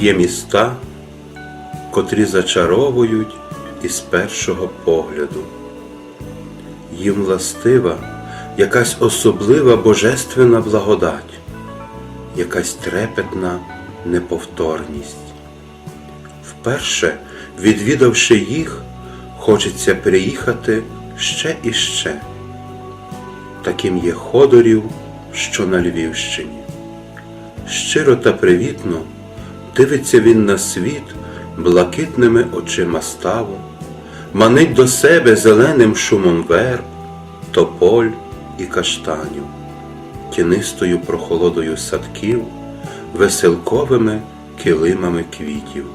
Є міста, котрі зачаровують із першого погляду. Їм властива якась особлива божественна благодать, якась трепетна неповторність. Вперше, відвідавши їх, хочеться приїхати ще і ще. Таким є Ходорів, що на Львівщині. Щиро та привітно дивиться він на світ блакитними очима ставу, манить до себе зеленим шумом верб, тополь і каштанів, тінистою прохолодою садків, веселковими килимами квітів.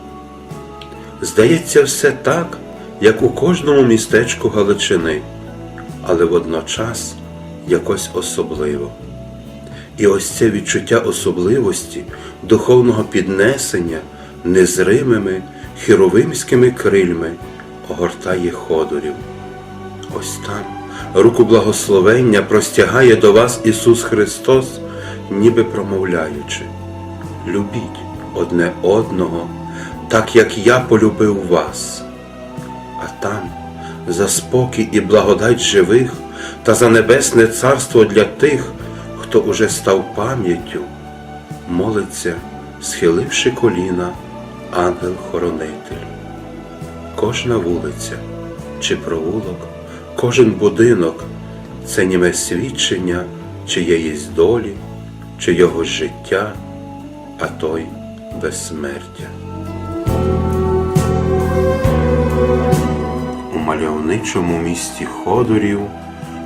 Здається, все так, як у кожному містечку Галичини, але водночас якось особливо. І ось це відчуття особливості, духовного піднесення незримими хіровимськими крильми огортає ходорів. Ось там руку благословення простягає до вас Ісус Христос, ніби промовляючи: Любіть одне одного, так як я полюбив вас. А там за спокій і благодать живих та за небесне царство для тих, хто уже став пам'яттю, молиться, схиливши коліна, ангел-хоронитель. Кожна вулиця чи провулок, кожен будинок це німе свідчення чиєїсь долі, чийогось життя, а той безсмертя. У мальовничому місті Ходорів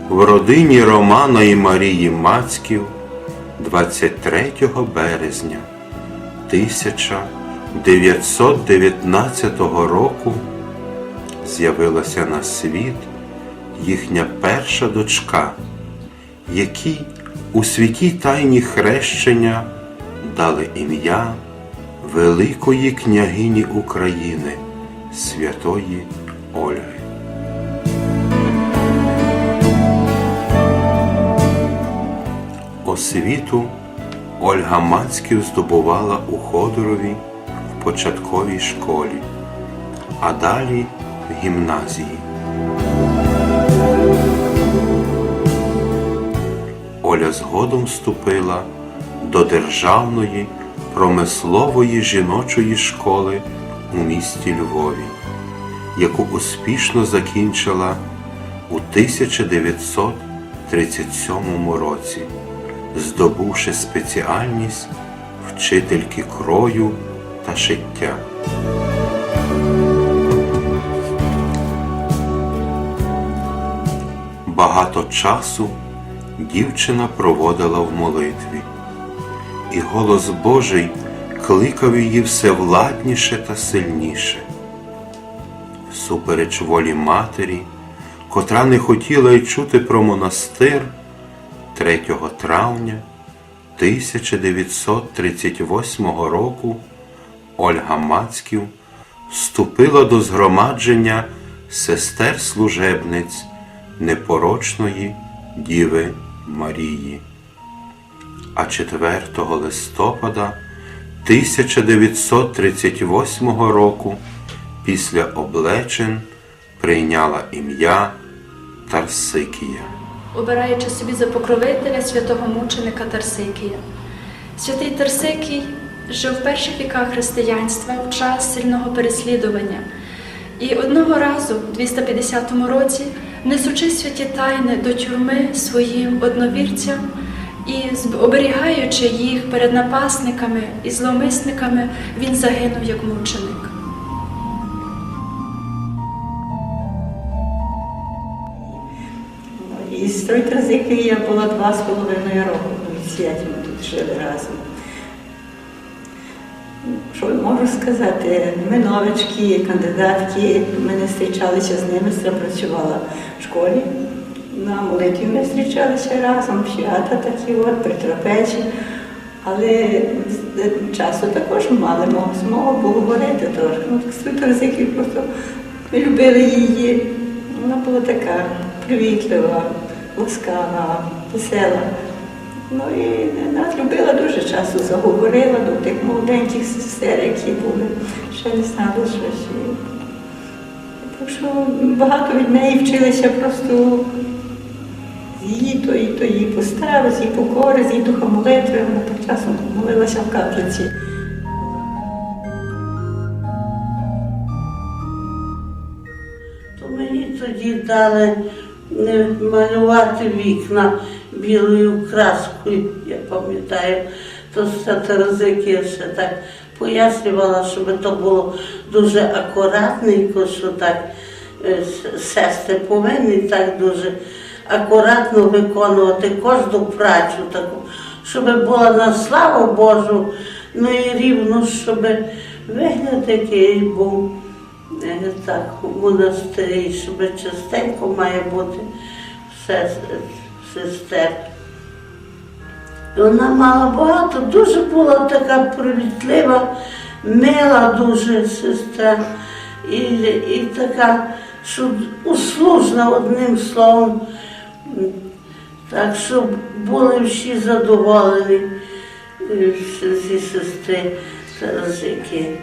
в родині Романа і Марії Мацьків 23 березня 1919 року з'явилася на світ їхня перша дочка, якій у святій тайні хрещення дали ім'я Великої княгині України, святої Ольги. Освіту Ольга Мацьків здобувала у Ходорові в початковій школі, а далі в гімназії. Оля згодом вступила до Державної промислової жіночої школи у місті Львові, яку успішно закінчила у 1937 році, здобувши спеціальність вчительки крою та шиття. Багато часу дівчина проводила в молитві, і голос Божий кликав її все владніше та сильніше. Всупереч волі матері, котра не хотіла й чути про монастир 3 травня 1938 року Ольга Мацьків вступила до згромадження сестер служебниць непорочної Діви Марії. А 4 листопада 1938 року після облечин прийняла ім'я Тарсикія. Обираючи собі за покровителя святого мученика Тарсикія. Святий Тарсикій жив в перших віках християнства в час сильного переслідування. І одного разу, в 250 році, несучи святі тайни до тюрми своїм одновірцям і оберігаючи їх перед напасниками і зловмисниками, він загинув як мученик. З той я була два з половиною роки в святі ми тут жили разом. Що можу сказати? Ми новички, кандидатки, ми не зустрічалися з ними, я працювала в школі. На молитві ми зустрічалися разом, свята такі от, при трапезі. Але часу також мали змогу поговорити трошки. Ну, з просто ми любили її. Вона була така привітлива, ласкава, весела. Ну і нас любила дуже часто заговорила до тих молоденьких сестер, які були. Ще не знали, що ще. Так що багато від неї вчилися просто з її тої, тої постави, з її покори, з її духа молитви. Вона так часом молилася в каплиці. То мені тоді дали е, малювати вікна білою краскою, я пам'ятаю. То все Терезики ще так пояснювала, щоб то було дуже акуратненько, що так е, сестри повинні так дуже акуратно виконувати кожну працю таку, щоб була на славу Божу, ну і рівно, щоб вигляд який був. Е, Так, у монастирі, щоб частенько має бути все сестер. Вона мала багато, дуже була така привітлива, мила дуже сестра і, і така, що услужна одним словом. Так, щоб були всі задоволені е, зі сестри Тарасики.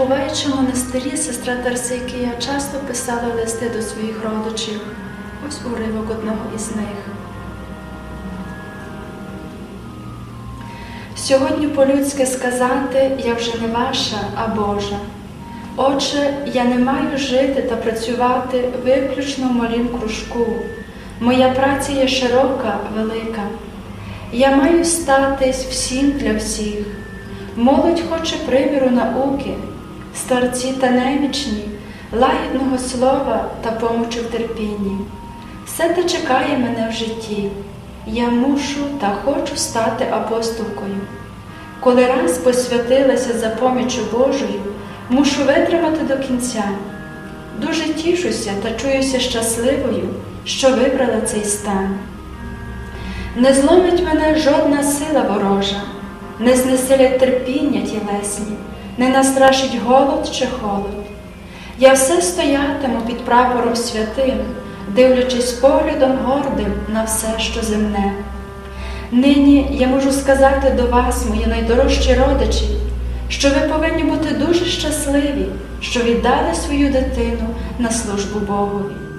Перебуваючи в монастирі, сестра Тарсикія часто писала листи до своїх родичів. Ось уривок одного із них. Сьогодні по-людськи сказати я вже не ваша, а Божа. Отже, я не маю жити та працювати виключно в малім кружку. Моя праця є широка, велика. Я маю статись всім для всіх. Молодь хоче приміру науки, старці та немічні, лагідного слова та помочі в терпінні. Все те чекає мене в житті. Я мушу та хочу стати апостолкою. Коли раз посвятилася за помічю Божою, мушу витримати до кінця. Дуже тішуся та чуюся щасливою, що вибрала цей стан. Не зломить мене жодна сила ворожа, не знесилять терпіння тілесні, не настрашить голод чи холод. Я все стоятиму під прапором святим, дивлячись поглядом гордим на все, що земне. Нині я можу сказати до вас, мої найдорожчі родичі, що ви повинні бути дуже щасливі, що віддали свою дитину на службу Богові.